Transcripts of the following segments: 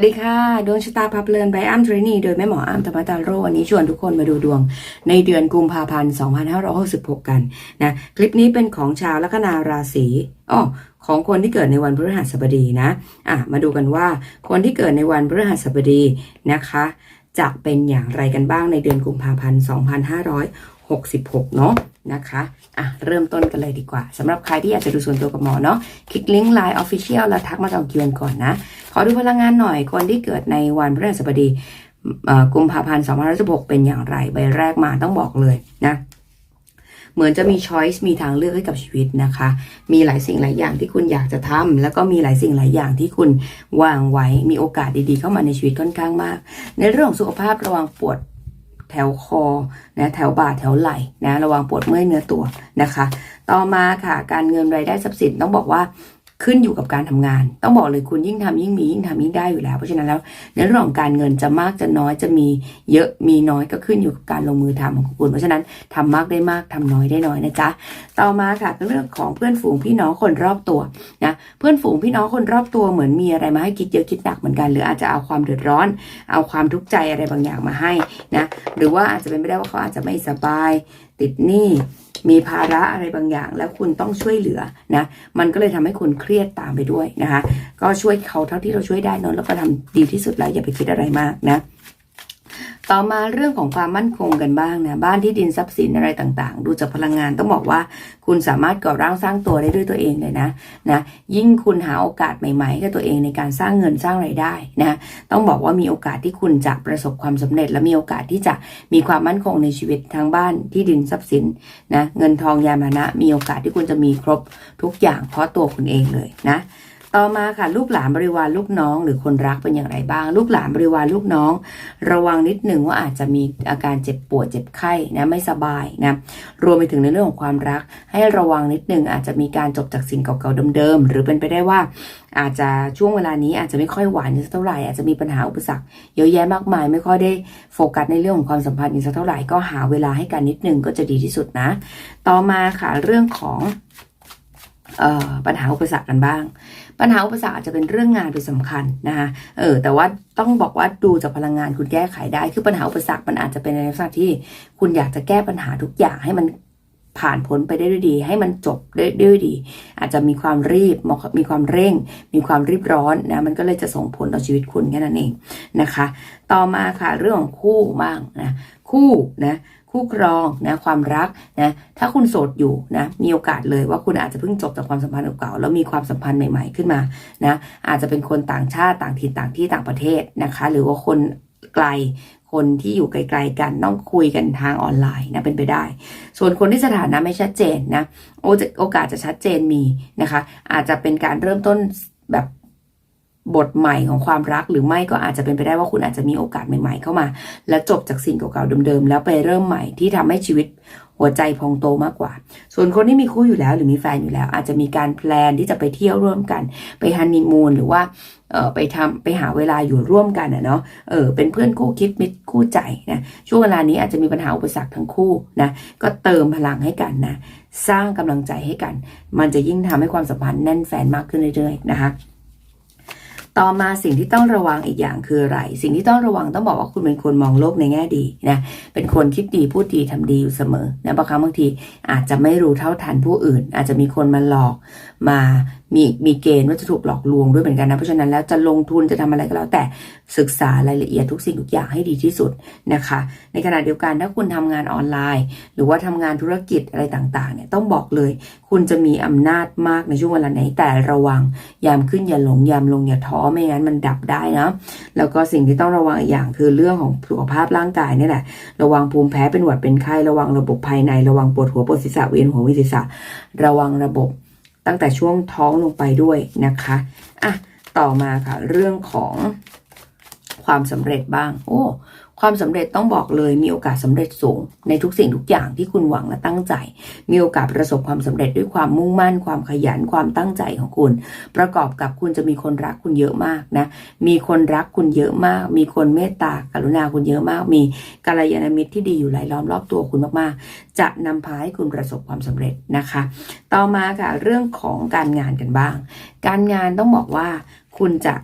วัสดีค่ะดวงชะตาพับเลินใบอ้ำทรนีโดยแม่หมออ้ำธรรมตาโรวันนี้ชวนทุกคนมาดูดวง ในเดือนกุมภาพันธ์ 2566 กันนะคลิปนี้เป็นของชาวลัคนาราศีอ๋อของคนที่เกิดในวันพฤหัสบดีนะอะมาดูกันว่าคนที่เกิดในวันพฤหัสบดีนะคะ จะเป็นอย่างไรกันบ้างในเดือนกุมภาพันธ์ 2566 เนาะนะคะอะเริ่มต้นกันเลยดีกว่าสำหรับใครที่อยากจะดูส่วนตัวกับหมอเนาะคลิกลิงก์ Line Official แล้วทักมาจองคิวก่อนนะ ขอดูพลังงานหน่อยคนที่เกิดในวันพฤหัสบดีกุมภาพันธ์2566เป็นอย่างไรใบแรกมาต้องบอกเลยนะเหมือนจะมีช้อยส์มีทางเลือกให้กับชีวิตนะคะ มีหลายสิ่งหลายอย่างที่คุณอยากจะทำแล้วก็มีหลายสิ่งหลายอย่างที่คุณวางไว้มีโอกาสดีๆ เข้ามาในชีวิตค่อนข้างมาก ในเรื่องของสุขภาพระวังปวด แถวคอนะแถวบ่าแถวไหล่นะระวังปวดเมื่อยเนื้อตัวนะคะ ต่อมาค่ะการเงินรายได้ทรัพย์สินต้องบอกว่า ขึ้นอยู่กับการทำงาน ต้องบอกเลยคุณยิ่งทำยิ่งมียิ่งทำยิ่งได้อยู่แล้ว เพราะฉะนั้นแล้วในเรื่องของการเงินจะมากจะน้อยจะมีเยอะมีน้อยก็ขึ้นอยู่กับการลงมือทำของคุณ เพราะฉะนั้นทำมากได้มากทำน้อยได้น้อยนะจ๊ะต่อมาค่ะเรื่องของเพื่อนฝูงพี่น้องคนรอบตัวนะเพื่อนฝูงพี่น้องคนรอบตัวเหมือนมีอะไรมาให้คิดเยอะคิดหนักเหมือนกันหรืออาจจะเอาความเดือดร้อน เอาความทุกข์ใจอะไรบางอย่างมาให้นะหรือว่าอาจจะเป็นไปได้ว่าเขาอาจจะไม่สบายติดหนี้มีภาระอะไรบางอย่าง แล้วคุณต้องช่วยเหลือนะมันก็เลยทำให้คุณเครียดตามไปด้วยนะคะ ก็ช่วยเขาเท่าที่เราช่วยได้นอนแล้วก็ทำดีที่สุดแล้วอย่าไปคิดอะไรมากนะ ต่อมาเรื่องของความมั่นคงกันบ้างนะบ้านที่ดินทรัพย์สินอะไรต่างๆ ดูจากพลังงานต้องบอกว่า คุณสามารถก่อร่างสร้างตัวได้ด้วยตัวเองเลยนะนะยิ่งคุณหาโอกาสใหม่ๆให้กับตัวเองในการสร้างเงินสร้างไรายได้นะต้องบอกว่ามีโอกาสที่คุณจะประสบความสำเร็จ และมีโอกาสที่จะมีความมั่นคงในชีวิตทางบ้านที่ดินทรัพย์สินนะเงินทองยานพานะ มีโอกาสที่คุณจะมีครบทุกอย่างเพราะตัวคุณเองเลยนะ ต่อมาค่ะลูกหลานบริวารลูกน้อง หรือคนรักเป็นอย่างไรบ้าง ลูกหลานบริวารลูกน้อง ระวังนิดหนึ่งว่าอาจจะมีอาการเจ็บปวดเจ็บไข้นะไม่สบายนะรวมไปถึงในเรื่องของความรัก ให้ระวังนิดหนึ่งอาจจะมีการจบจากสิ่งเก่าๆเดิมๆหรือเป็นไปได้ว่าอาจจะช่วงเวลานี้อาจจะไม่ค่อยหวานสักเท่าไหร่อาจจะมีปัญหาอุปสรรคเยอะแยะมากมาย ไม่ค่อยได้โฟกัสในเรื่องของความสัมพันธ์อีกสักเท่าไหร่ก็หาเวลาให้กันนิดหนึงก็จะดีที่สุดนะ ต่อมาค่ะเรื่องของ ปัญหาอุปสรรคกันบ้าง ปัญหาอุปสรรคอาจจะเป็นเรื่องงานเป็นสำคัญนะคะเออแต่ว่าต้องบอกว่าดูจากพลังงานคุณแก้ไขได้ คือปัญหาอุปสรรคมันอาจจะเป็นในลักษณะที่คุณอยากจะแก้ปัญหาทุกอย่างให้มันผ่านพ้นไปได้ด้วยดี ให้มันจบได้ด้วยดี อาจจะมีความรีบมีความเร่ง มีความรีบร้อนนะมันก็เลยจะส่งผลต่อชีวิตคุณแค่นั้นเองนะคะ ต่อมาค่ะเรื่องของคู่บ้างนะคู่นะ คู่ครองนะความรักนะถ้าคุณโสดอยู่นะมีโอกาสเลยว่าคุณอาจจะเพิ่งจบจากความสัมพันธ์เก่าแล้วมีความสัมพันธ์ใหม่ ๆขึ้นมานะอาจจะเป็นคนต่างชาติต่างถิ่นต่างที่ต่างประเทศนะคะ หรือว่าคนไกลคนที่อยู่ไกลๆกันต้องคุยกันทางออนไลน์นะเป็นไปได้ ส่วนคนที่สถานะไม่ชัดเจนนะโอกาสจะชัดเจนมีนะคะ อาจจะเป็นการเริ่มต้นแบบ บทใหม่ของความรักหรือไม่ก็อาจจะเป็นไปได้ว่าคุณอาจจะมีโอกาสใหม่ ๆ เข้ามา แล้วจบจากสิ่งเก่าๆเดิมๆแล้วไปเริ่มใหม่ที่ทำให้ชีวิตหัวใจพองโตมากกว่า ส่วนคนที่มีคู่อยู่แล้วหรือมีแฟนอยู่แล้ว อาจจะมีการแพลนที่จะไปเที่ยวร่วมกัน ไปฮันนีมูนหรือว่าเออไปทำไปหาเวลาอยู่ร่วมกันอะเนาะเออเป็นเพื่อนคู่คิดมิตรคู่ใจนะช่วงเวลานี้อาจจะมีปัญหาอุปสรรคทั้งคู่นะก็เติมพลังให้กันนะสร้างกำลังใจให้กัน มันจะยิ่งทำให้ความสัมพันธ์แน่นแฟนมากขึ้นเรื่อยๆนะคะ ต่อมาสิ่งที่ต้องระวังอีกอย่างคืออะไร สิ่งที่ต้องระวังต้องบอกว่าคุณเป็นคนมองโลกในแง่ดีนะ เป็นคนคิดดีพูดดีทำดีอยู่เสมอนะบางครั้งบางทีอาจจะไม่รู้เท่าทันผู้อื่น อาจจะมีคนมาหลอกมา มีมีเกณฑ์ว่าจะถูกหลอกลวงด้วยเหมือนกันนะเพราะฉะนั้นแล้วจะลงทุนจะทำอะไรก็แล้วแต่ศึกษารายละเอียดทุกสิ่งทุกอย่างให้ดีที่สุดนะคะ ในขณะเดียวกันถ้าคุณทำงานออนไลน์ หรือว่าทำงานธุรกิจอะไรต่างๆเนี่ยต้องบอกเลย คุณจะมีอำนาจมากในช่วงเวลาไหนแต่ระวังยามขึ้นอย่าหลงยามลงอย่าท้อไม่งั้นมันดับได้นะแล้วก็สิ่งที่ต้องระวังอีกอย่างคือเรื่องของสุขภาพร่างกายนี่แหละระวังภูมิแพ้เป็นหวัดเป็นไข้ระวังระบบภายในระวังปวดหัวปวดศีรษะเวียนหัววียนศีรษะระวังระบบ ตั้งแต่ช่วงท้องลงไปด้วยนะคะอะต่อมาค่ะ เรื่องของความสำเร็จบ้าง โอ้ ความสำเร็จต้องบอกเลยมีโอกาสสำเร็จสูง ในทุกสิ่งทุกอย่างที่คุณหวังและตั้งใจ มีโอกาสประสบความสำเร็จด้วยความมุ่งมั่น ความขยันความตั้งใจของคุณ ประกอบกับคุณจะมีคนรักคุณเยอะมากนะ มีคนรักคุณเยอะมาก มีคนเมตตากรุณาคุณเยอะมาก มีกัลยาณมิตรที่ดีอยู่หลายล้อมรอบตัวคุณมากๆ จะนำพาให้คุณประสบความสำเร็จนะคะ ต่อมาค่ะเรื่องของการงานกันบ้าง การงานต้องบอกว่าคุณจะ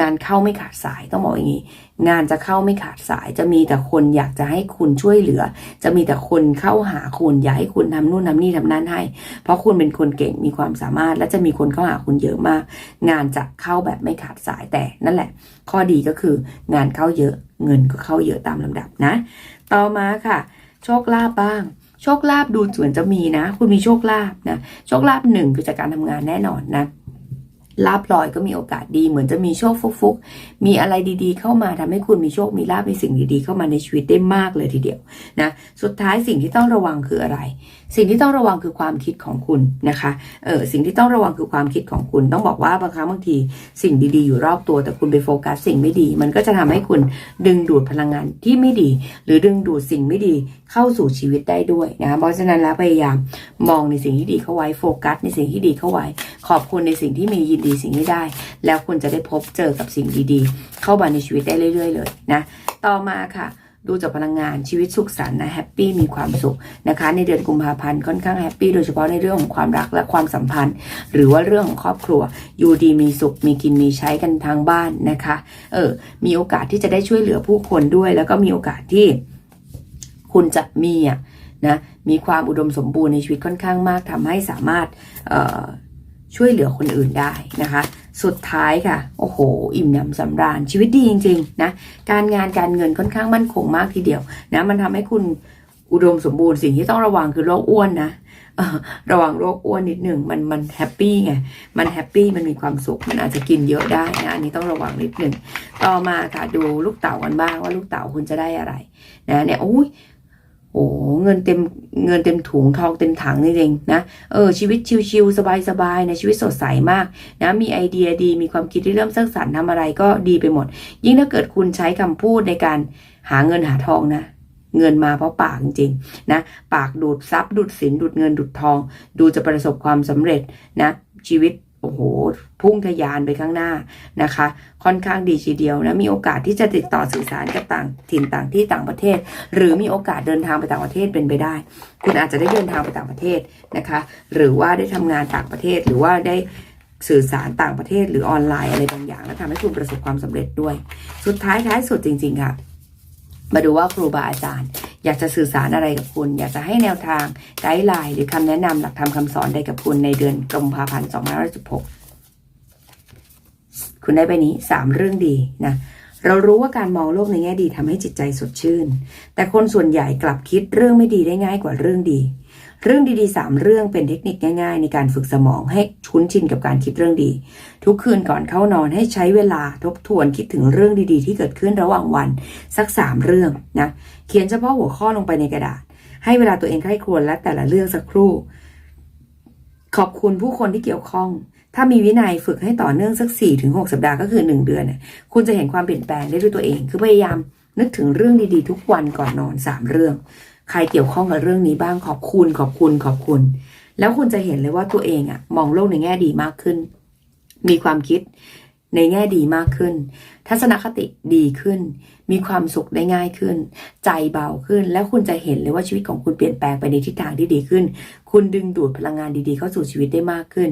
งานเข้าไม่ขาดสายต้องบอกอย่างนี้ งานจะเข้าไม่ขาดสาย จะมีแต่คนอยากจะให้คุณช่วยเหลือ จะมีแต่คนเข้าหาคุณอยากให้คุณทำนู่นทำนี่ทำนั่นให้ เพราะคุณเป็นคนเก่งมีความสามารถ และจะมีคนเข้าหาคุณเยอะมาก งานจะเข้าแบบไม่ขาดสายแต่นั่นแหละ ข้อดีก็คืองานเข้าเยอะเงินก็เข้าเยอะตามลำดับนะ ต่อมาค่ะ โชคลาภบ้างโชคลาภดูเหมือนจะมีนะ คุณมีโชคลาภนะโชคลาภหนึ่งคือจากการทำงานแน่นอนนะ ลาบลอยก็มีโอกาสดี เหมือนจะมีโชคฟุกๆ มีอะไรดีๆ เข้ามาทำให้คุณมีโชค มีลาบมีสิ่งดีๆ เข้ามาในชีวิตได้มากเลยทีเดียวนะ สุดท้ายสิ่งที่ต้องระวังคืออะไร สิ่งที่ต้องระวังคือความคิดของคุณนะคะ เออสิ่งที่ต้องระวังคือความคิดของคุณ ต้องบอกว่าบางครั้งบางทีสิ่งดีๆ อยู่รอบตัว แต่คุณไปโฟกัสสิ่งไม่ดี มันก็จะทำให้คุณดึงดูดพลังงานที่ไม่ดี หรือดึงดูดสิ่งไม่ดีเข้าสู่ชีวิตได้ด้วยนะคะ เพราะฉะนั้นแล้วพยายามมองในสิ่งที่ดีเข้าไว้ โฟกัสในสิ่งที่ดีเข้าไว้ ขอบคุณในสิ่งที่มียินดีสิ่งที่ได้ แล้วคุณจะได้พบเจอกับสิ่งดีๆ เข้ามาในชีวิตได้เรื่อย ๆ เลยนะ ต่อมาค่ะดูจากพลังงานชีวิตสุขสันต์นะแฮปปี้มีความสุขนะคะ ในเดือนกุมภาพันธ์ค่อนข้างแฮปปี้โดยเฉพาะในเรื่องของความรักและความสัมพันธ์ หรือว่าเรื่องของครอบครัว อยู่ดีมีสุขมีกินมีใช้กันทางบ้านนะคะเออมีโอกาสที่จะได้ช่วยเหลือผู้คนด้วย แล้วก็มีโอกาสที่คุณจะมีอะนะมีความอุดมสมบูรณ์ในชีวิตค่อนข้างมากทำให้สามารถเช่วยเหลือคนอื่นได้นะคะ สุดท้ายค่ะ โอ้โห อิ่มหนำสำราญชีวิตดีจริงๆนะ การงานการเงินค่อนข้างมั่นคงมากทีเดียวนะมันทำให้คุณอุดมสมบูรณ์สิ่งที่ต้องระวังคือโรคอ้วนนะระวังโรคอ้วนนิดหนึ่งมันมันแฮปปี้ไงมันแฮปปี้มันมีความสุข มันอาจจะกินเยอะได้นะอันนี้ต้องระวังนิดหนึ่งต่อมาค่ะดูลูกเต๋ากันบ้างว่าลูกเต๋าคุณจะได้อะไรนะเนี่ยโอ้ย โอ้เงินเต็มเงินเต็มถุงทองเต็มถังนี่เองนะเออชีวิตชิวๆสบายๆในชีวิตสดใสมากนะมีไอเดียดีมีความคิดที่เริ่มสร้างสรรค์ทำอะไรก็ดีไปหมด ยิ่งถ้าเกิดคุณใช้คำพูดในการหาเงินหาทองนะเงินมาเพราะปากจริงๆนะปากดูดซับดูดสินดูดเงินดูดทอง ดูจะประสบความสำเร็จนะชีวิต โอ้โห พุ่งทะยานไปข้างหน้านะคะ ค่อนข้างดีทีเดียวนะ มีโอกาสที่จะติดต่อสื่อสารกับต่างถิ่นต่างที่ต่างประเทศ หรือมีโอกาสเดินทางไปต่างประเทศเป็นไปได้ คุณอาจจะได้เดินทางไปต่างประเทศนะคะ หรือว่าได้ทำงานต่างประเทศ หรือว่าได้สื่อสารต่างประเทศ หรือออนไลน์อะไรบางอย่าง แล้วทำให้คุณประสบความสำเร็จด้วย สุดท้ายท้ายสุดจริง ๆ ค่ะ มาดูว่าครูบาอาจารย์ อยากจะสื่อสารอะไรกับคุณ อยากจะให้แนวทางไกด์ไลน์หรือคำแนะนำหลักธรรมคำสอนใดกับคุณในเดือนกุมภาพันธ์2516 คุณได้ไปนี้ 3 เรื่องดีนะเรารู้ว่าการมองโลกในแง่ดีทำให้จิตใจสดชื่น แต่คนส่วนใหญ่กลับคิดเรื่องไม่ดีได้ง่ายกว่าเรื่องดี เรื่องดีๆ 3 เรื่องเป็นเทคนิคง่าย ๆ ในการฝึกสมองให้คุ้นชินกับการคิดเรื่องดี ทุกคืนก่อนเข้านอนให้ใช้เวลาทบทวนคิดถึงเรื่องดีๆ ที่เกิดขึ้นระหว่างวันสัก 3 เรื่องนะ เขียนเฉพาะหัวข้อลงไปในกระดาษ ให้เวลาตัวเองใคร่ครวญและแต่ละเรื่องสักครู่ ขอบคุณผู้คนที่เกี่ยวข้อง ถ้ามีวินัยฝึกให้ต่อเนื่องสัก4ี่ถึงหสัปดาห์ก็คือ 1 เดือนเนี่ยคุณจะเห็นความเปลี่ยนแปลงได้ด้วยตัวเอง คือพยายามนึกถึงเรื่องดีๆ ทุกวันก่อนนอน 3 เรื่อง ใครเกี่ยวข้องกับเรื่องนี้บ้างขอบคุณขอบคุณขอบคุณ แล้วคุณจะเห็นเลยว่าตัวเองอะมองโลกในแง่ดีมากขึ้น มีความคิดในแง่ดีมากขึ้น ทัศนคติดีขึ้น มีความสุขได้ง่ายขึ้น ใจเบาขึ้น แล้วคุณจะเห็นเลยว่าชีวิตของคุณเปลี่ยนแปลงไปในทิศทางที่ดีขึ้น คุณดึงดูดพลังงานดีๆ เข้าสู่ชีวิตได้มากขึ้น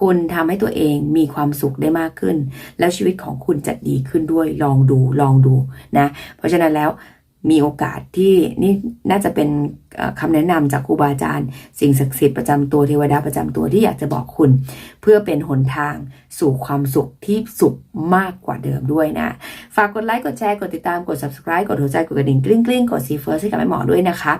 คุณทำให้ตัวเองมีความสุขได้มากขึ้น แล้วชีวิตของคุณจะดีขึ้นด้วย ลองดู ลองดูนะ เพราะฉะนั้นแล้ว มีโอกาสที่นี่น่าจะเป็นเอ่อคำแนะนำจากครูบาอาจารย์ สิ่งศักดิ์สิทธิ์ประจำตัวเทวดาประจำตัวที่อยากจะบอกคุณ เพื่อเป็นหนทางสู่ความสุขที่สุขมากกว่าเดิมด้วยนะ ฝากกดไลค์กดแชร์กดติดตามกด subscribe กดหัวใจกดกระดิ่งกริ๊งกริ๊งกดซีเฟิร์สให้กับแม่หมอด้วยนะคะ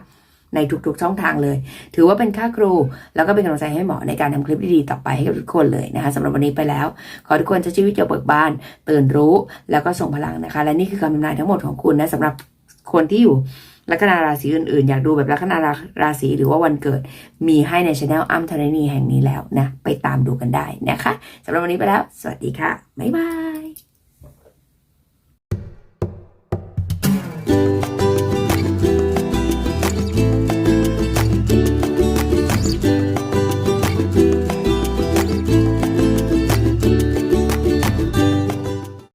ในทุกๆช่องทางเลย ถือว่าเป็นค่าครู แล้วก็เป็นกำลังใจให้หมอในการทำคลิปดีๆต่อไปให้กับทุกคนเลยนะคะสำหรับวันนี้ไปแล้ว ขอทุกคนใช้ชีวิตอย่างเบิกบาน ตื่นรู้แล้วก็ส่งพลังนะคะ และนี่คือคำทำนายทั้งหมดของคุณนะสำหรับ คนที่อยู่ลัคนาราศีอื่นๆ อยากดูแบบลัคนาราศีหรือว่าวันเกิด มีให้ในช anel อ้ำธรณีแห่งนี้แล้วนะ ไปตามดูกันได้นะคะสำหรับวันนี้ไปแล้ว สวัสดีค่ะ บ๊ายบาย